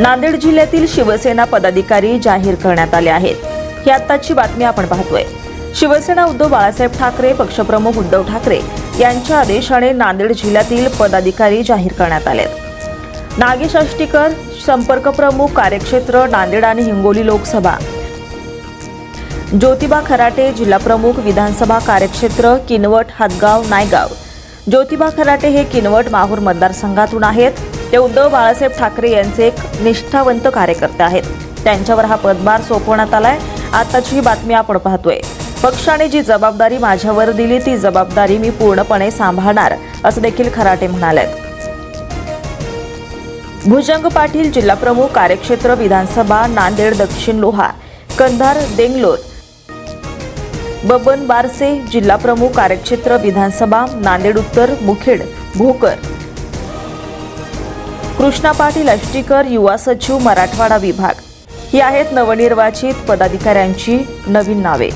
नांदेड जिल्ह्यातील शिवसेना पदाधिकारी जाहीर करण्यात आले आहेत. ही आत्ताची बातमी आपण पाहतोय. शिवसेना उद्धव बाळासाहेब ठाकरे पक्षप्रमुख उद्धव ठाकरे यांच्या आदेशाने नांदेड जिल्ह्यातील पदाधिकारी जाहीर करण्यात आलेत. नागेश आष्टीकर संपर्क प्रमुख कार्यक्षेत्र नांदेड आणि हिंगोली लोकसभा. ज्योतिबा खराटे जिल्हाप्रमुख विधानसभा कार्यक्षेत्र किनवट हातगाव नायगाव. ज्योतिबा खराटे हे किनवट माहूर मतदारसंघातून आहेत. ते उद्धव बाळासाहेब ठाकरे यांचे एक निष्ठावंत कार्यकर्ते आहेत. त्यांच्यावर हा पदभार सोपवण्यात आलाय. आताची ही बातमी आपण पाहतोय. पक्षाने जी जबाबदारी माझ्यावर दिली ती जबाबदारी मी पूर्णपणे सांभाळणार असं देखील खराटे म्हणाले भुजंग पाटील जिल्हाप्रमुख कार्यक्षेत्र विधानसभा नांदेड दक्षिण लोहा कंधार देंगलोर. बबन बारसे जिल्हाप्रमुख कार्यक्षेत्र विधानसभा नांदेड उत्तर मुखेड भोकर. कृष्णा पाटील अष्टीकर युवा सचिव मराठवाडा विभाग. ही आहेत नवनिर्वाचित पदाधिकाऱ्यांची नवीन नावे.